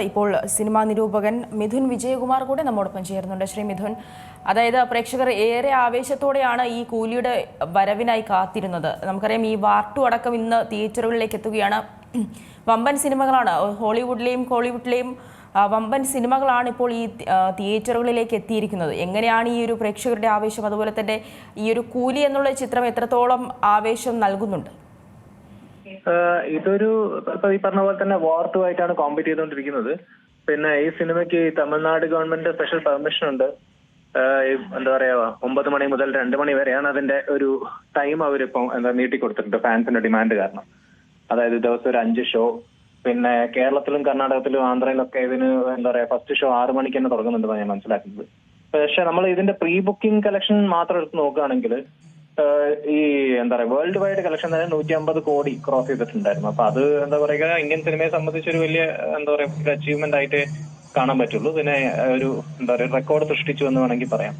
ഇപ്പോൾ സിനിമാ നിരൂപകൻ മിഥുൻ വിജയകുമാർ കൂടെ നമ്മോടൊപ്പം ചേരുന്നുണ്ട്. ശ്രീ മിഥുൻ അതായത് പ്രേക്ഷകർ ഏറെ ആവേശത്തോടെയാണ് ഈ കൂലിയുടെ വരവിനായി കാത്തിരുന്നത്. നമുക്കറിയാം ഈ വാർട്ടു അടക്കം ഇന്ന് തിയേറ്ററുകളിലേക്ക് എത്തുകയാണ്. വമ്പൻ സിനിമകളാണ് ഹോളിവുഡിലെയും കോളിവുഡിലെയും വമ്പൻ സിനിമകളാണ് ഇപ്പോൾ ഈ തിയേറ്ററുകളിലേക്ക് എത്തിയിരിക്കുന്നത്. എങ്ങനെയാണ് ഈ ഒരു പ്രേക്ഷകരുടെ ആവേശം? അതുപോലെ തന്നെ ഈ ഒരു കൂലി എന്നുള്ള ചിത്രം എത്രത്തോളം ആവേശം നൽകുന്നുണ്ട്? ഇതൊരു ഇപ്പൊ ഈ പറഞ്ഞ പോലെ തന്നെ വാർത്തുമായിട്ടാണ് കോമ്പീറ്റ് ചെയ്തുകൊണ്ടിരിക്കുന്നത്. പിന്നെ ഈ സിനിമയ്ക്ക് തമിഴ്നാട് ഗവൺമെന്റ് സ്പെഷ്യൽ പെർമിഷൻ ഉണ്ട്. എന്താ പറയാ ഒമ്പത് മണി മുതൽ രണ്ട് മണി വരെയാണ് അതിന്റെ ഒരു ടൈം അവരിപ്പം എന്താ നീട്ടി കൊടുത്തിട്ടുണ്ട് ഫാൻസിന്റെ ഡിമാൻഡ് കാരണം. അതായത് ദിവസം ഒരു അഞ്ച് ഷോ പിന്നെ കേരളത്തിലും കർണാടകത്തിലും ആന്ധ്രയിലൊക്കെ ഇതിന് എന്താ പറയാ ഫസ്റ്റ് ഷോ ആറ് മണിക്ക് തന്നെ തുടങ്ങുന്നുണ്ടെന്നാണ് ഞാൻ മനസ്സിലാക്കുന്നത്. പക്ഷെ നമ്മൾ ഇതിന്റെ പ്രീ ബുക്കിംഗ് കളക്ഷൻ മാത്രം എടുത്ത് നോക്കുകയാണെങ്കിൽ ഈ എന്താ പറയാ വേൾഡ് വൈഡ് കളക്ഷൻ തന്നെ നൂറ്റി അമ്പത് കോടി ക്രോസ് ചെയ്തിട്ടുണ്ടായിരുന്നു. അപ്പൊ അത് എന്താ പറയുക ഇന്ത്യൻ സിനിമയെ സംബന്ധിച്ച് ഒരു വലിയ എന്താ പറയുക അച്ചീവ്മെന്റ് ആയിട്ട് കാണാൻ പറ്റുള്ളൂ. പിന്നെ ഒരു എന്താ പറയുക റെക്കോർഡ് സൃഷ്ടിച്ചു എന്ന് വേണമെങ്കിൽ പറയാം.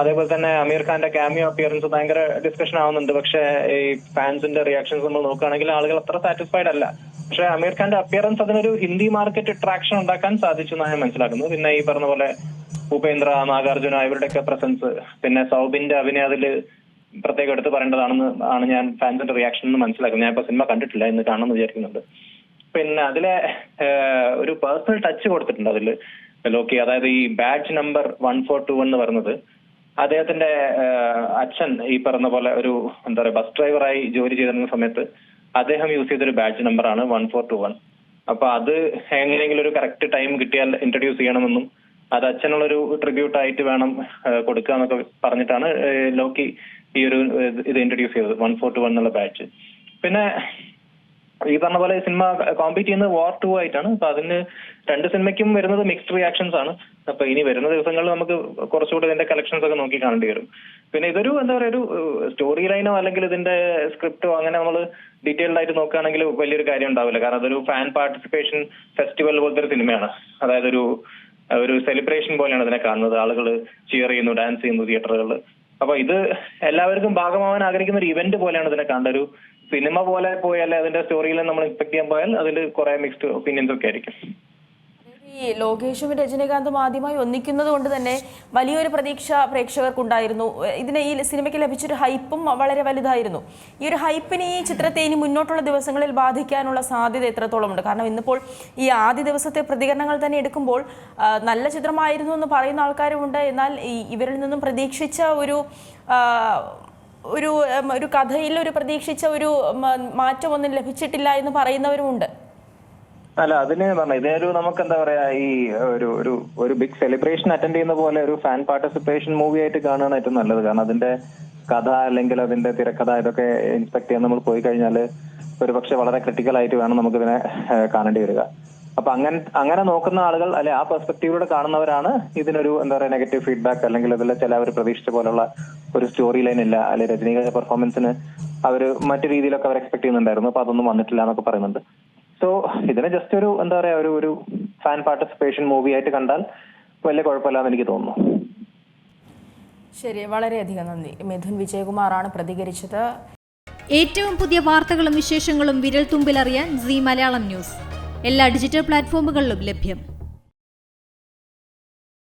അതേപോലെ തന്നെ അമീർ ഖാന്റെ ക്യാമിയോ അപ്പിയറൻസ് ഭയങ്കര ഡിസ്കഷൻ ആവുന്നുണ്ട്. പക്ഷെ ഈ ഫാൻസിന്റെ റിയാക്ഷൻസ് നമ്മൾ നോക്കുകയാണെങ്കിൽ ആളുകൾ അത്ര സാറ്റിസ്ഫൈഡ് അല്ല. പക്ഷെ അമീർ ഖാന്റെ അപ്പിയറൻസ് അതിനൊരു ഹിന്ദി മാർക്കറ്റ് ട്രാക്ഷൻ ഉണ്ടാക്കാൻ സാധിച്ചു എന്നാണ് ഞാൻ മനസ്സിലാക്കുന്നത്. പിന്നെ ഈ പറഞ്ഞ പോലെ ഭൂപേന്ദ്ര നാഗാർജുന ഇവരുടെയൊക്കെ പ്രസൻസ് പിന്നെ സൗബിന്റെ അഭിനയ അതിൽ പ്രത്യേകം എടുത്ത് പറയേണ്ടതാണെന്ന് ആണ് ഞാൻ ഫാൻസിന്റെ റിയാക്ഷൻ എന്ന് മനസ്സിലാക്കുന്നത്. ഞാൻ ഇപ്പൊ സിനിമ കണ്ടിട്ടില്ല എന്ന് കാണുമെന്ന് വിചാരിക്കുന്നുണ്ട്. പിന്നെ അതിലെ ഒരു പേഴ്സണൽ ടച്ച് കൊടുത്തിട്ടുണ്ട് അതിൽ ലോക്കി. അതായത് ഈ batch number one four two എന്ന് പറയുന്നത്. അദ്ദേഹത്തിന്റെ അച്ഛൻ ഈ പറഞ്ഞ പോലെ ഒരു എന്താ പറയുക ബസ് ഡ്രൈവറായി ജോലി ചെയ്തിരുന്ന സമയത്ത് അദ്ദേഹം യൂസ് ചെയ്തൊരു ബാച്ച് നമ്പറാണ് വൺ ഫോർ ടു വൺ അപ്പൊ അത് എങ്ങനെയെങ്കിലും ഒരു കറക്റ്റ് ടൈം കിട്ടിയാൽ ഇൻട്രൊഡ്യൂസ് ചെയ്യണമെന്നും അത് അച്ഛനുള്ളൊരു ട്രിബ്യൂട്ട് ആയിട്ട് വേണം കൊടുക്കുക എന്നൊക്കെ പറഞ്ഞിട്ടാണ് ലോക്കി ഈ ഒരു ഇത് ഇൻട്രൊഡ്യൂസ് ചെയ്തത് വൺ ഫോർ ടു വൺ എന്നുള്ള ബാച്ച് പിന്നെ ഈ പറഞ്ഞ പോലെ സിനിമ കോമ്പീറ്റ് ചെയ്യുന്നത് വാർ ടു ആയിട്ടാണ്. അപ്പൊ അതിന് രണ്ട് സിനിമയ്ക്കും വരുന്നത് മിക്സ്ഡ് റിയാക്ഷൻസ് ആണ്. അപ്പൊ ഇനി വരുന്ന ദിവസങ്ങളിൽ നമുക്ക് കുറച്ചുകൂടി ഇതിന്റെ കളക്ഷൻസ് ഒക്കെ നോക്കി കാണേണ്ടി വരും. പിന്നെ ഇതൊരു എന്താ പറയുക ഒരു സ്റ്റോറി ലൈനോ അല്ലെങ്കിൽ ഇതിന്റെ സ്ക്രിപ്റ്റോ അങ്ങനെ നമ്മൾ ഡീറ്റെയിൽഡ് ആയിട്ട് നോക്കുകയാണെങ്കിൽ വലിയൊരു കാര്യം ഉണ്ടാവില്ല. കാരണം അതൊരു ഫാൻ പാർട്ടിസിപ്പേഷൻ ഫെസ്റ്റിവൽ പോലത്തെ ഒരു സിനിമയാണ് അതായത് ഒരു ഒരു സെലിബ്രേഷൻ പോലെയാണ് ഇതിനെ കാണുന്നത്. ആളുകൾ ചിയർ ചെയ്യുന്നു ഡാൻസ് ചെയ്യുന്നു തിയേറ്ററുകളിൽ അപ്പൊ ഇത് എല്ലാവർക്കും ഭാഗമാവാൻ ആഗ്രഹിക്കുന്ന ഒരു ഇവന്റ് പോലെയാണ് ഇതിനെ കണ്ട ഒരു സിനിമ പോലെ പോയാൽ അതിന്റെ സ്റ്റോറിയിൽ നമ്മൾ എക്സ്പെക്ട് ചെയ്യാൻ പോയാൽ അതിൽ കുറെ മിക്സ്ഡ് ഒപ്പീനിയൻസ് ഒക്കെ ആയിരിക്കും. ഈ ലോകേഷും രജനീകാന്തും ആദ്യമായി ഒന്നിക്കുന്നത് കൊണ്ട് തന്നെ വലിയൊരു പ്രതീക്ഷ പ്രേക്ഷകർക്കുണ്ടായിരുന്നു. ഇതിന് ഈ സിനിമയ്ക്ക് ലഭിച്ചൊരു ഹൈപ്പും വളരെ വലുതായിരുന്നു. ഈ ഒരു ഹൈപ്പിനെ ഈ ചിത്രത്തെ ഇനി മുന്നോട്ടുള്ള ദിവസങ്ങളിൽ ബാധിക്കാനുള്ള സാധ്യത എത്രത്തോളം ഉണ്ട് കാരണം ഇന്നിപ്പോൾ ഈ ആദ്യ ദിവസത്തെ പ്രതികരണങ്ങൾ തന്നെ എടുക്കുമ്പോൾ നല്ല ചിത്രമായിരുന്നു എന്ന് പറയുന്ന ആൾക്കാരുമുണ്ട്. എന്നാൽ ഇവരിൽ നിന്നും പ്രതീക്ഷിച്ച ഒരു ഒരു ഒരു കഥയിൽ ഒരു പ്രതീക്ഷിച്ച ഒരു മാറ്റമൊന്നും ലഭിച്ചിട്ടില്ല എന്ന് പറയുന്നവരുമുണ്ട്. അല്ല അതിന് പറഞ്ഞ ഇതിനൊരു നമുക്ക് എന്താ പറയാ ഈ ഒരു ഒരു ഒരു ബിഗ് സെലിബ്രേഷൻ അറ്റൻഡ് ചെയ്യുന്ന പോലെ ഒരു ഫാൻ പാർട്ടിസിപ്പേഷൻ മൂവി ആയിട്ട് കാണുകയാണ് ഏറ്റവും നല്ലത്. കാരണം അതിന്റെ കഥ അല്ലെങ്കിൽ അതിന്റെ തിരക്കഥ ഇതൊക്കെ ഇൻസ്പെക്ട് ചെയ്യാൻ നമ്മൾ പോയി കഴിഞ്ഞാൽ ഒരു പക്ഷെ വളരെ ക്രിട്ടിക്കൽ ആയിട്ട് വേണം നമുക്ക് ഇതിനെ കാണേണ്ടി വരിക. അപ്പൊ അങ്ങനെ അങ്ങനെ നോക്കുന്ന ആളുകൾ അല്ലെ ആ പെർസ്പെക്റ്റീവിലൂടെ കാണുന്നവരാണ് ഇതിനൊരു എന്താ പറയുക നെഗറ്റീവ് ഫീഡ്ബാക്ക് അല്ലെങ്കിൽ ഇതിൽ ചില അവർ പ്രതീക്ഷിച്ച പോലുള്ള ഒരു സ്റ്റോറി ലൈൻ ഇല്ല. അല്ലെ രജനീകാന്ത് പെർഫോമൻസിന് അവർ മറ്റു രീതിയിലൊക്കെ അവർ എക്സ്പെക്ട് ചെയ്യുന്നുണ്ടായിരുന്നു. അപ്പൊ അതൊന്നും വന്നിട്ടില്ല എന്നൊക്കെ പറയുന്നുണ്ട്. സോ ഇതിനെ ജസ്റ്റ് ഒരു എന്താ പറയാ ഒരു ഒരു ഫാൻ പാർട്ടിസിപ്പേഷൻ മൂവി ആയിട്ട് കണ്ടാൽ വലിയ കുഴപ്പമില്ലാന്ന് എനിക്ക് തോന്നുന്നു. ശരി വളരെയധികം നന്ദി. മിഥുൻ വിജയകുമാറാണ് പ്രതികരിച്ചത്. ഏറ്റവും പുതിയ വാർത്തകളും വിശേഷങ്ങളും വിരൽ തുമ്പിലറിയാൻ സി മലയാളം ന്യൂസ്. എല്ലാ ഡിജിറ്റൽ പ്ലാറ്റ്ഫോമുകളിലും ലഭ്യം.